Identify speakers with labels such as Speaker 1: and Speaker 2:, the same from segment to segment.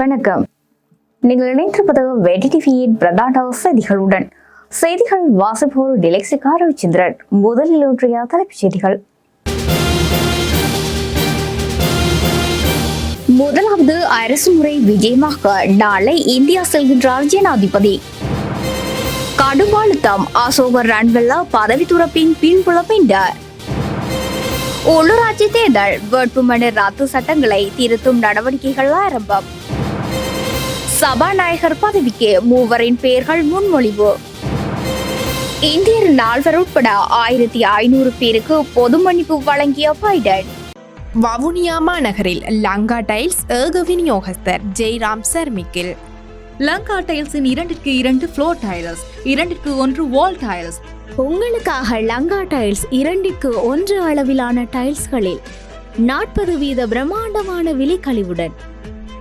Speaker 1: வணக்கம். நீங்கள் இணைந்திருப்பது வெடி டிவியின் பிரதான செய்திகளுடன். செய்திகள் வாசிப்போர் டிலெக்சிகா ரவிச்சந்திரன் முதலில் ஒன்றிய தலைப்புச் செய்திகள். முதலாவது அரசு முறை விஜயமாக நாளை இந்தியா செல்கின்றார் ஜனாதிபதி. கடும் அசோகர் ரன்வெல்லா பதவி துறப்பின் பின்புலம் உள்ளூராட்சி தேர்தல் வேட்புமனு ரத்து சட்டங்களை திருத்தும் நடவடிக்கைகள் ஆரம்பம். சபாநாயகர் பதவிக்கு மூவரின் பெயர்கள் முன்மொழிவு. இந்தியர் நால்வர் உட்பட ஆயிரத்தி ஐநூறு பேருக்கு பொது மன்னிப்பு வழங்கிய பைடன்.
Speaker 2: வவுனியா மாநகரில் லங்கா டைல்ஸ் ஏக விநியோகஸ்தர் ஜெய்ராம் சர்மிக்கில்.
Speaker 3: லங்கா டைல்ஸின் இரண்டிற்கு இரண்டு ஃப்ளோர் டைல்ஸ் இரண்டிற்கு ஒன்று வால் டைல்ஸ்
Speaker 4: உங்களுக்காக லங்கா டைல்ஸ் இரண்டிற்கு ஒன்று அளவிலான டைல்ஸ்களில் நாற்பது வீத பிரம்மாண்டமான விலைக்கழிவுடன்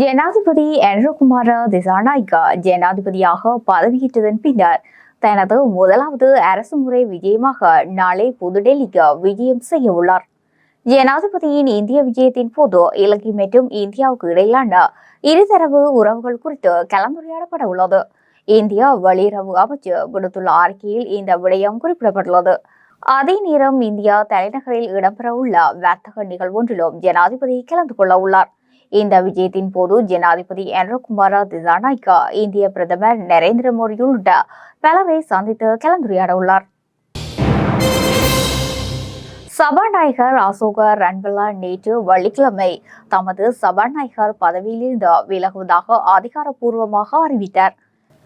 Speaker 1: ஜனாதிபதி என்ரகுமார திசாநாயக்கா ஜனாதிபதியாக பதவியேற்றதன் பின்னர் தனது முதலாவது அரசு முறை விஜயமாக நாளை புதுடெல்லிக்கு விஜயம் செய்ய உள்ளார். ஜனாதிபதியின் இந்திய விஜயத்தின் போது இலங்கை மற்றும் இந்தியாவுக்கு இடையிலான இருதரப்பு உறவுகள் குறித்து கலந்துரையாடப்பட உள்ளது. இந்தியா வெளியுறவு அமைச்சு விடுத்துள்ள அறிக்கையில் இந்த விடயம் குறிப்பிடப்பட்டுள்ளது. அதே நேரம் இந்தியா தலைநகரில் இடம்பெறவுள்ள வர்த்தக நிகழ்வொன்றிலும் ஜனாதிபதி கலந்து கொள்ள உள்ளார். இந்த விஜயத்தின் போது ஜனாதிபதி என்ரகுமார திசாநாய்கா இந்திய பிரதமர் நரேந்திர மோடி உள்ளிட்ட பலரை சந்தித்து கலந்துரையாட உள்ளார் சபாநாயகர் அசோக ரன்வல்லா நேற்று வெள்ளிக்கிழமை தமது சபாநாயகர் பதவியிலிருந்து விலகுவதாக அதிகாரப்பூர்வமாக அறிவித்தார்.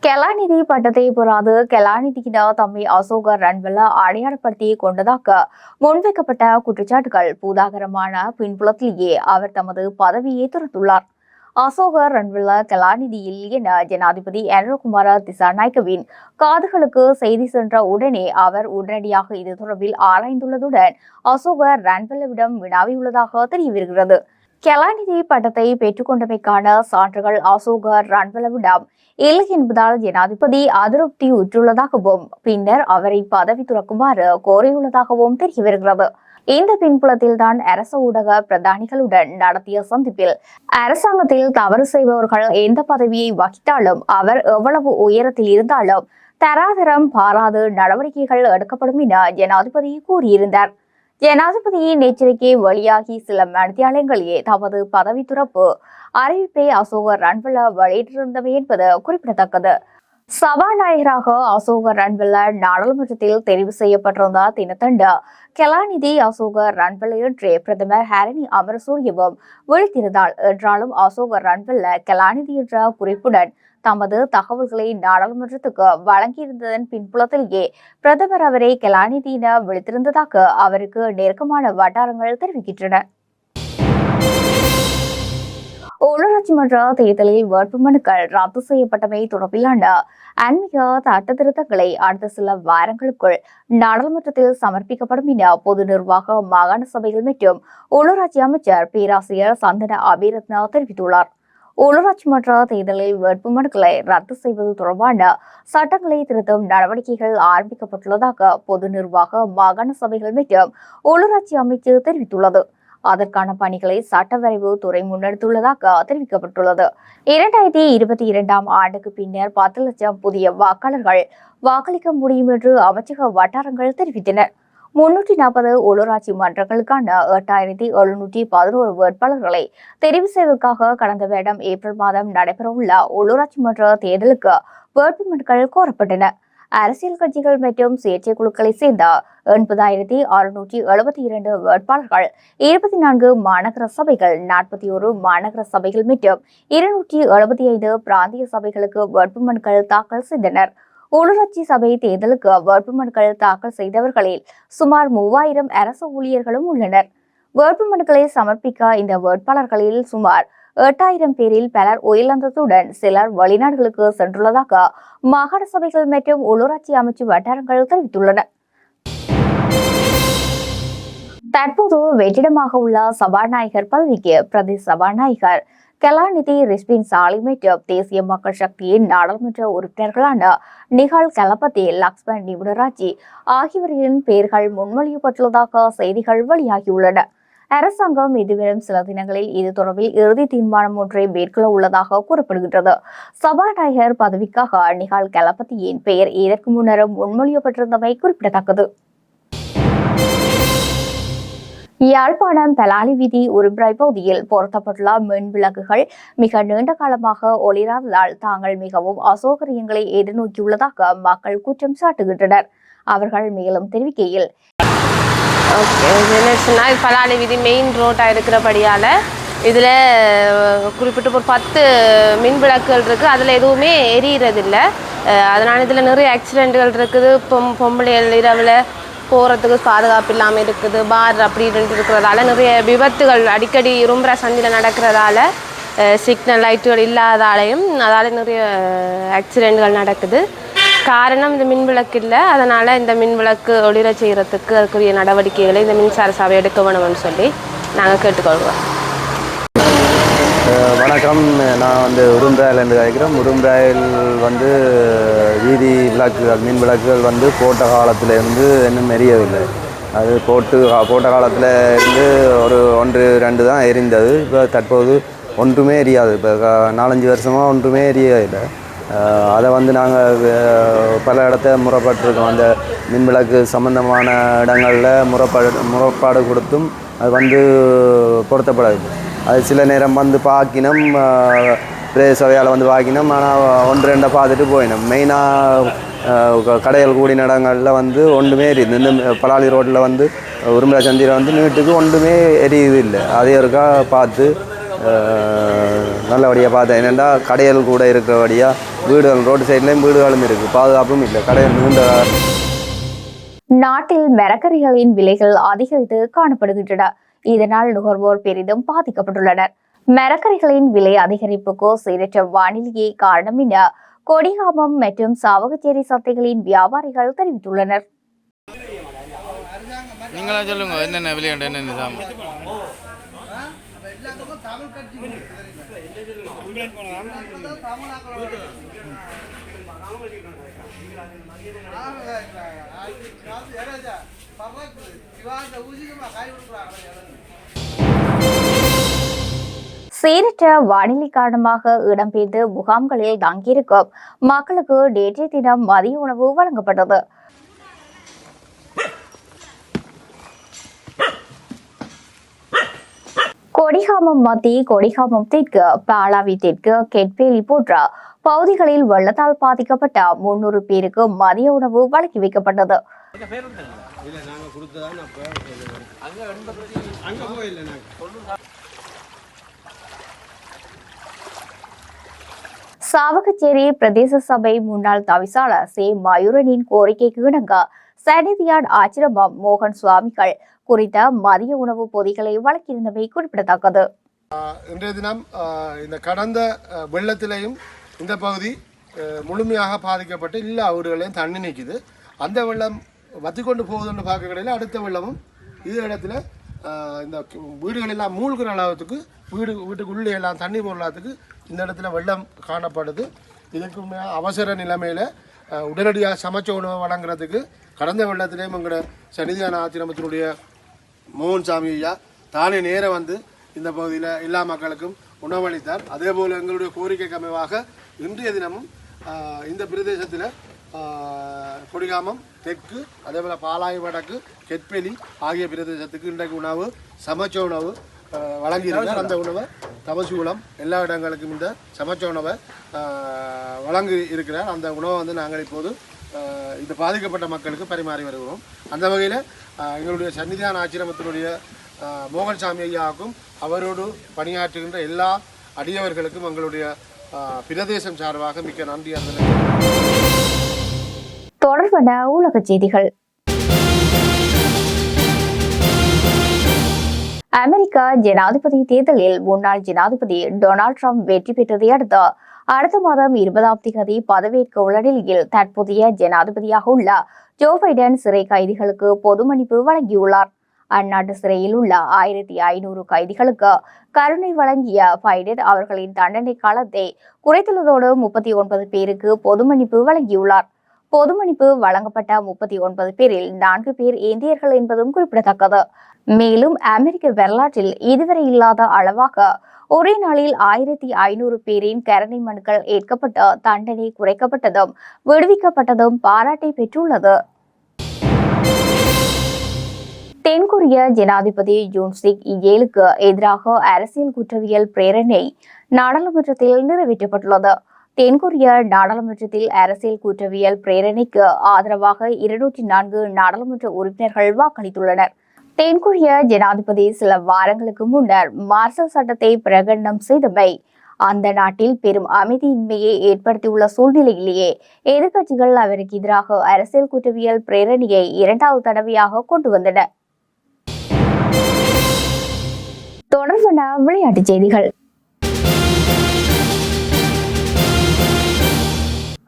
Speaker 1: கலாநிதி பட்டத்தை பெறாது கலாநிதியினர் தம்மை அசோகர் ரன்வல்லா அடையாளப்படுத்தி கொண்டதாக முன்வைக்கப்பட்ட குற்றச்சாட்டுகள் பூதாகரமான பின்புலத்திலேயே அவர் தமது பதவியை துறந்துள்ளார். அசோகர் ரன்வெல்ல கலாநிதியில் என ஜனாதிபதி என்ரகுமார திசாநாயக்கவின் காதுகளுக்கு செய்தி சென்ற உடனே அவர் உடனடியாக இது தொடர்பில் ஆராய்ந்துள்ளதுடன் அசோகர் ரன்வெல்லவிடம் வினாவியுள்ளதாக தெரியவருகிறது. கலாநிதி பட்டத்தை பெற்றுக்கொண்டமைக்கான சான்றுகள் அசோக ரன்வலவிடம் இல்லை என்பதால் ஜனாதிபதி அதிருப்தி உற்றுள்ளதாகவும் பின்னர் அவரை பதவி துறக்குமாறு கோரியுள்ளதாகவும் தெரிய வருகிறது இந்த பின்புலத்தில் தான் அரச ஊடக பிரதானிகளுடன் நடத்திய சந்திப்பில் அரசாங்கத்தில் தவறு செய்பவர்கள் எந்த பதவியை வகித்தாலும் அவர் எவ்வளவு உயரத்தில் இருந்தாலும் தராதரம் பாராது நடவடிக்கைகள் எடுக்கப்படும் என ஜனாதிபதி கூறியிருந்தார். ஜனாதிபதியின் எச்சரிக்கை வழியாகி சில மணித்தியாலயங்களிலே தமது பதவி துறப்பு அறிவிப்பை அசோக ரன்வல்ல வெளியிட்டிருந்தவை என்பது குறிப்பிடத்தக்கது. சபாநாயகராக அசோக ரன்வெல்ல நாடாளுமன்றத்தில் தெரிவு செய்யப்பட்டிருந்த தினத்தண்டு கலாநிதி அசோக ரன்வல்ல என்று பிரதமர் ஹரணி அமரசூரியவும் விழித்திருந்தாள் என்றாலும் அசோக ரன்வெல்ல கலாநிதி என்ற குறிப்புடன் தமது தகவல்களை நாடாளுமன்றத்துக்கு வழங்கியிருந்ததன் பின்புலத்திலேயே பிரதமர் அவரை கலாநிதியின விழித்திருந்ததாக அவருக்கு நெருக்கமான வட்டாரங்கள் தெரிவிக்கின்றன. உள்ளூராட்சி மன்ற தேர்தலில் வேட்புமனுக்கள் ரத்து செய்யப்பட்டமை தொடர்பிலான அண்மைய சட்ட திருத்தங்களை அடுத்த சில வாரங்களுக்குள் நாடாளுமன்றத்தில் சமர்ப்பிக்கப்படும் என பொது நிர்வாக மாகாண சபைகள் மற்றும் உள்ளூராட்சி அமைச்சர் பேராசிரியர் சந்தன அபிரத்னா தெரிவித்துள்ளார். உள்ளூராட்சி மன்ற தேர்தலில் வேட்புமனுக்களை ரத்து செய்வது தொடர்பான சட்டங்களை திருத்தும் நடவடிக்கைகள் ஆரம்பிக்கப்பட்டுள்ளதாக பொது நிர்வாக மாகாண சபைகள் மற்றும் உள்ளூராட்சி அமைச்சு தெரிவித்துள்ளது. அதற்கான பணிகளை சட்டவரைவு துறை முன்னெடுத்துள்ளதாக தெரிவிக்கப்பட்டுள்ளது. இரண்டாயிரத்தி இருபத்தி இரண்டாம் ஆண்டுக்கு பின்னர் பத்து லட்சம் புதிய வாக்காளர்கள் வாக்களிக்க முடியும் என்று அமைச்சக வட்டாரங்கள் தெரிவித்தனர் முன்னூற்றி நாற்பது உள்ளூராட்சி மன்றங்களுக்கான எட்டாயிரத்தி எழுநூற்றி பதினோரு வேட்பாளர்களை தெரிவு செய்வதற்காக கடந்த வருடம் ஏப்ரல் மாதம் நடைபெறவுள்ள உள்ளூராட்சி மன்ற தேர்தலுக்கு வேட்புமனுக்கள் கோரப்பட்டன. அரசியல் கட்சிகள் மற்றும் சுயேட்சை குழுக்களை சேர்ந்த எண்பதாயிரத்தி அறுநூற்றி எழுபத்தி இரண்டு வேட்பாளர்கள் இருபத்தி நான்கு மாநகர சபைகள் நாற்பத்தி ஒரு மாநகர சபைகள் மற்றும் இருநூற்றி எழுபத்தி ஐந்து பிராந்திய சபைகளுக்கு வேட்புமனுக்கள் தாக்கல் செய்தனர். உள்ளூராட்சி சபை தேர்தலுக்கு வேட்புமனுக்கள் தாக்கல் செய்தவர்களில் சுமார் மூவாயிரம் அரசு ஊழியர்களும் உள்ளனர். வேட்புமனுக்களை சமர்ப்பிக்க இந்த வேட்பாளர்களில் சுமார் எட்டாயிரம் பேரில் பலர் உயிரிழந்ததுடன் சிலர் வெளிநாடுகளுக்கு சென்றுள்ளதாக மாகாண சபைகள் மற்றும் உள்ளூராட்சி அமைச்சு வட்டாரங்கள் தெரிவித்துள்ளன. தற்போது வெற்றிடமாக உள்ள சபாநாயகர் பதவிக்கு பிரதி சபாநாயகர் கலாநிதி ரிஸ்பின் சாலி தேசிய மக்கள் சக்தியின் நாடாளுமன்ற உறுப்பினர்களான நிகால் கலபதி லக்ஷ்மண் நிபுணராஜி ஆகியோரின் பெயர்கள் முன்மொழியப்பட்டுள்ளதாக செய்திகள் வெளியாகியுள்ளன. அரசாங்கம் இதுவரும் சில தினங்களில் இது தொடர்பில் இறுதி தீர்மானம் ஒன்றை மேற்கொள்ள உள்ளதாக கூறப்படுகின்றது. சபாநாயகர் பதவிக்காக நிகால் கலபதியின் பெயர் இதற்கு முன்னரும் முன்மொழியப்பட்டிருந்தமை குறிப்பிடத்தக்கது. யாழ்ப்பாணம் பலாலி வீதி உரும்பிராய் பகுதியில் பொருத்தப்பட்டுள்ள மின் விளக்குகள் மிக நீண்ட காலமாக ஒளிராததால் தாங்கள் மிகவும் அசௌகரியங்களை எதிர்நோக்கியுள்ளதாக மக்கள் குற்றம் சாட்டுகின்றனர். அவர்கள் மேலும் தெரிவிக்கையில்
Speaker 5: ஓகே என்ன சொன்னால் பலாலி வீதி மெயின் ரோட்டாக இருக்கிறபடியால் இதில் குறிப்பிட்ட ஒரு பத்து மின் விளக்குகள் இருக்குது அதில் எதுவுமே எரியறதில்லை. அதனால் இதில் நிறைய ஆக்சிடெண்ட்டுகள் இருக்குது. பொம் பொம்பளைகள் இரவில் போகிறதுக்கு பாதுகாப்பு இல்லாமல் இருக்குது பார் அப்படின்ட்டு இருக்கிறதால நிறைய விபத்துகள் அடிக்கடி ரொம்ப சந்தியில் நடக்கிறதால சிக்னல் லைட்டுகள் இல்லாதாலையும் அதால் நிறைய ஆக்சிடெண்ட்கள் நடக்குது. காரணம் இந்த மின் விளக்கு இல்லை. அதனால் இந்த மின் விளக்கு ஒளிர செய்கிறதுக்கு அதுக்குரிய நடவடிக்கைகளை இந்த மின்சார சபை எடுக்க வேணும்னு சொல்லி நாங்கள் கேட்டுக்கொள்கிறோம்
Speaker 6: வணக்கம். நான் வந்து உரும்பிராயிலேருந்து உரும் உரும்பிராயில் வந்து வீதி விளக்குகள் மின் விளக்குகள் வந்து போட்ட காலத்திலேருந்து இன்னும் எரியவில்லை. அது போட்டு போட்ட காலத்தில் இருந்து ஒரு ஒன்று ரெண்டு தான் எரிந்தது. இப்போ தற்போது ஒன்றுமே எரியாது. இப்போ நாலஞ்சு வருஷமாக ஒன்றுமே எரியவில்லை. அதை வந்து நாங்கள் பல இடத்த முறைப்பட்டிருக்கோம். அந்த மின் விளக்கு சம்பந்தமான இடங்களில் முறைப்பாடு முறைப்பாடு கொடுத்தும் அது வந்து பொருத்தப்படாது அது சில நேரம் வந்து பார்க்கினோம் பிரதேச சபையால் வந்து பார்க்கினோம் ஆனால் ஒன்று ரெண்டை பார்த்துட்டு போயினோம். மெயினாக கடைகள் கூடின இடங்களில் வந்து ஒன்றுமே எரியுது. இந்த பலாலி ரோட்டில் வந்து உருமிழா சந்தியில் வந்து நீட்டுக்கு ஒன்றுமே எரியுது இல்லை அதே இருக்கா பார்த்து நல்லபடியாக பார்த்தேன். என்னென்னா கடைகள் கூட இருக்கிறபடியாக வீடுகள் ரோடு சைட்லேயும் வீடுகளும் இருக்குது பாதுகாப்பும் இல்லை. கடைகள் நீண்ட
Speaker 1: நாட்டில் மரக்கறிகளின் விலைகள் அதிகரித்து காணப்படுகின்றன. இதனால் நுகர்வோர் பெரிதும் பாதிக்கப்பட்டுள்ளனர் மரக்கறிகளின் விலை அதிகரிப்புக்கு சீரற்ற வானிலையே காரணம் என கொடிகாமம் மற்றும் சாவகச்சேரி சந்தைகளின் வியாபாரிகள் தெரிவித்துள்ளனர்
Speaker 7: நீங்களா சொல்லுங்க என்னென்ன விளையாண்டு என்னென்ன சாமான்
Speaker 1: சீரற்ற வானிலை காரணமாக இடம்பெயர்ந்து முகாம்களில் தங்கியிருக்கும் மக்களுக்கு நேற்றைய தினம் மதிய உணவு வழங்கப்பட்டது. கொடிகாமம் மத்திய கொடிகாமம் தெற்கு பாலாவி தெற்கு கெட்பேலி போன்ற பகுதிகளில் வெள்ளத்தால் பாதிக்கப்பட்ட முன்னூறு பேருக்கு மதிய உணவு வழங்கி வைக்கப்பட்டது. சாவகச்சேரி பிரதேச சபை முன்னாள் தவிசாளர் சே. மயூரனின் கோரிக்கைக்கு இணங்க சனிதியான் ஆச்சிரமம் மோகன் சுவாமிகள் குறித்த மதிய உணவு பொதிகளை வழங்கியிருந்தமை குறிப்பிடத்தக்கது.
Speaker 8: இன்றைய தினம் இந்த கடந்த வெள்ளத்திலையும் இந்த பகுதி முழுமையாக பாதிக்கப்பட்டு எல்லா வீடுகளையும் தண்ணி நிற்குது அந்த வெள்ளம் வத்தி கொண்டு போகுதுன்னு பார்க்க கிடையில அடுத்த வெள்ளமும் இதே இடத்துல இந்த வீடுகள் எல்லாம் மூழ்கிற அளவுக்கு வீடு வீட்டுக்குள்ளே எல்லாம் தண்ணி போடுறதுக்கு இந்த இடத்துல வெள்ளம் காணப்படுது. இதுக்கு மே- அவசர நிலைமையில் உடனடியாக சமைச்ச உணவை வழங்குறதுக்கு கடந்த வெள்ளத்திலேயும் எங்களோட சன்னிதியான ஆசிரமத்தினுடைய மோகன் சாமி ஐயா தானே நேரம் வந்து இந்த பகுதியில் எல்லா மக்களுக்கும் உணவளித்தார். அதே போல் எங்களுடைய கோரிக்கை கமைவாக இன்றைய தினமும் இந்த பிரதேசத்தில் கொடிகாமம் தெற்கு அதே போல் பாலாய் வடக்கு கெட்பெலி ஆகிய பிரதேசத்துக்கு இன்றைக்கு உணவு சமைச்ச உணவு வழங்கியிருந்தார் அந்த உணவை தமசூலம் எல்லா இடங்களுக்கும் இந்த சமைச்ச உணவை வழங்கி இருக்கிறார் அந்த உணவை வந்து நாங்கள் இப்போது இந்த பாதிக்கப்பட்ட மக்களுக்கு பரிமாறி வருகிறோம். அந்த வகையில் எங்களுடைய சன்னிதான ஆச்சிரமத்தினுடைய மோகன்சாமி ஐயாவுக்கும் அவரோடு பணியாற்றுகின்ற எல்லா அடியவர்களுக்கும் எங்களுடைய பிரதேசம் சார்பாக மிக்க நன்றி அந்த
Speaker 1: தொடர்பான உலக செய்திகள். அமெரிக்க ஜனாதிபதி தேர்தலில் முன்னாள் ஜனாதிபதி டொனால்ட் ட்ரம்ப் வெற்றி பெற்றதை அடுத்து அடுத்த மாதம் இருபதாம் தேதி பதவியேற்க உள்ள நிலையில் தற்போதைய ஜனாதிபதியாக உள்ள ஜோ பைடன் சிறை கைதிகளுக்கு பொது மன்னிப்பு வழங்கியுள்ளார். அந்நாட்டு சிறையில் உள்ள ஆயிரத்தி ஐநூறு கைதிகளுக்கு கருணை வழங்கிய பைடன் அவர்களின் தண்டனை காலத்தை குறைத்துள்ளதோடு முப்பத்தி ஒன்பது பேருக்கு பொது மன்னிப்பு வழங்கியுள்ளார். பொது மன்னிப்பு வழங்கப்பட்ட முப்பத்தி ஒன்பது பேரில் நான்கு பேர் இந்தியர்கள் என்பதும் குறிப்பிடத்தக்கது. மேலும் அமெரிக்க வரலாற்றில் இதுவரை இல்லாத அளவாக ஒரே நாளில் ஆயிரத்தி ஐநூறு பேரின் கரணை மனுக்கள் ஏற்கப்பட்டு தண்டனை குறைக்கப்பட்டதும் விடுவிக்கப்பட்டதும் பாராட்டை பெற்றுள்ளது. தென்கொரிய ஜனாதிபதி ஜூன்சிக் ஏழுக்கு எதிராக அரசியல் குற்றவியல் பிரேரணை நாடாளுமன்றத்தில் நிறைவேற்றப்பட்டுள்ளது. தென்கொரிய நாடாளுமன்றத்தில் அரசியல் குற்றவியல் பிரேரணைக்கு ஆதரவாக இருநூற்றி நான்கு நாடாளுமன்ற உறுப்பினர்கள் வாக்களித்துள்ளனர். தென்கொரிய ஜனாதிபதி சில வாரங்களுக்கு முன்னர் மார்சல் சட்டத்தை பிரகடனம் செய்தமை அந்த நாட்டில் பெரும் அமைதியின்மையை ஏற்படுத்தியுள்ள சூழ்நிலையிலேயே எதிர்க்கட்சிகள் அவருக்கு எதிராக அரசியல் குற்றவியல் பிரேரணையை இரண்டாவது தடவையாக கொண்டு வந்தன. தொடர்பான விளையாட்டுச் செய்திகள்.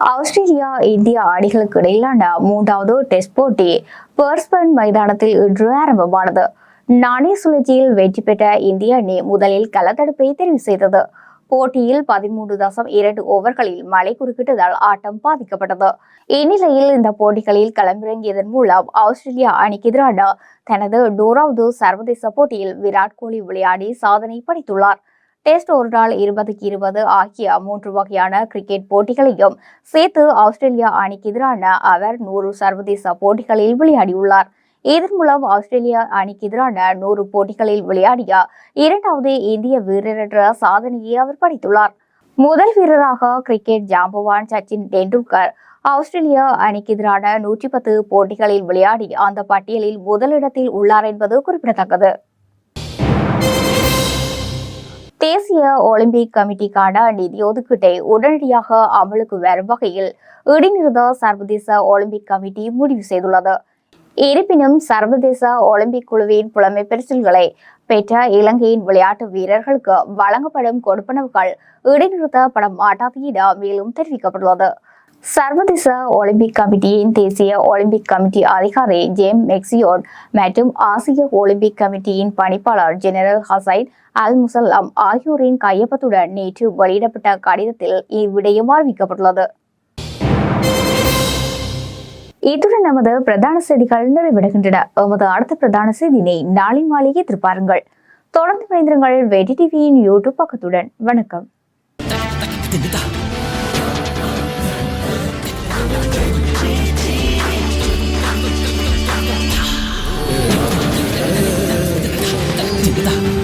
Speaker 1: ஆஸ்திரேலியா இந்திய அணிகளுக்கு இடையிலான மூன்றாவது டெஸ்ட் போட்டி பெர்ஸ்பன் மைதானத்தில் இன்று ஆரம்பமானது. நாணய சுழற்சியில் வெற்றி பெற்ற இந்திய அணி முதலில் களத்தடுப்பை தெரிவு செய்தது. போட்டியில் பதிமூன்று தசம் இரண்டு ஓவர்களில் மழை குறுக்கிட்டதால் ஆட்டம் பாதிக்கப்பட்டது. இந்நிலையில் இந்த போட்டிகளில் களமிறங்கியதன் மூலம் ஆஸ்திரேலியா அணிக்கு எதிரான தனது நூறாவது சர்வதேச போட்டியில் விராட் கோலி விளையாடி சாதனை படைத்துள்ளார். டெஸ்ட் ஒரு நாள் இருபதுக்கு இருபது ஆகிய மூன்று வகையான கிரிக்கெட் போட்டிகளையும் சேர்த்து ஆஸ்திரேலியா அணிக்கு எதிரான அவர் நூறு சர்வதேச போட்டிகளில் விளையாடியுள்ளார். இதன் மூலம் ஆஸ்திரேலியா அணிக்கு எதிரான நூறு போட்டிகளில் விளையாடிய இரண்டாவது இந்திய வீரர் என்ற சாதனையை அவர் படைத்துள்ளார். முதல் வீரராக கிரிக்கெட் ஜாம்பவான் சச்சின் டெண்டுல்கர் ஆஸ்திரேலியா அணிக்கு எதிரான நூற்றி பத்து போட்டிகளில் விளையாடி அந்த பட்டியலில் முதலிடத்தில் உள்ளார் என்பது குறிப்பிடத்தக்கது. தேசிய ஒலிம்பிக் கமிட்டிக்கான நிதி ஒதுக்கீட்டை உடனடியாக அமலுக்கு வரும் வகையில் இடைநிறுத்த சர்வதேச ஒலிம்பிக் கமிட்டி முடிவு செய்துள்ளது. இருப்பினும் சர்வதேச ஒலிம்பிக் குழுவின் புலமை பரிசில்களை பெற்ற இலங்கையின் விளையாட்டு வீரர்களுக்கு வழங்கப்படும் கொடுப்பனவுகள் இடைநிறுத்தப்பட மாட்டாது என மேலும் தெரிவிக்கப்பட்டுள்ளது. சர்வதேச ஒலிம்பிக் கமிட்டியின் தேசிய ஒலிம்பிக் கமிட்டி அதிகாரி ஜேம் மெக்சியோட் மற்றும் ஆசிய ஒலிம்பிக் கமிட்டியின் பணிப்பாளர் ஜெனரல் ஹசைன் அல் முசல்லாம் ஆகியோரின் கையொப்பத்துடன் நேற்று வெளியிடப்பட்ட கடிதத்தில் இவ்விடயம் அறிவிக்கப்பட்டுள்ளது இத்துடன் நமது பிரதான செய்திகள் நிறைவடைகின்றன. எமது அடுத்த பிரதான செய்தியினை நாளை மாலை எதிர்பாருங்கள். தொடர்ந்து இணைந்திருங்கள். வெடி டிவியின் யூடியூப் பக்கத்துடன். வணக்கம்.
Speaker 9: 真的。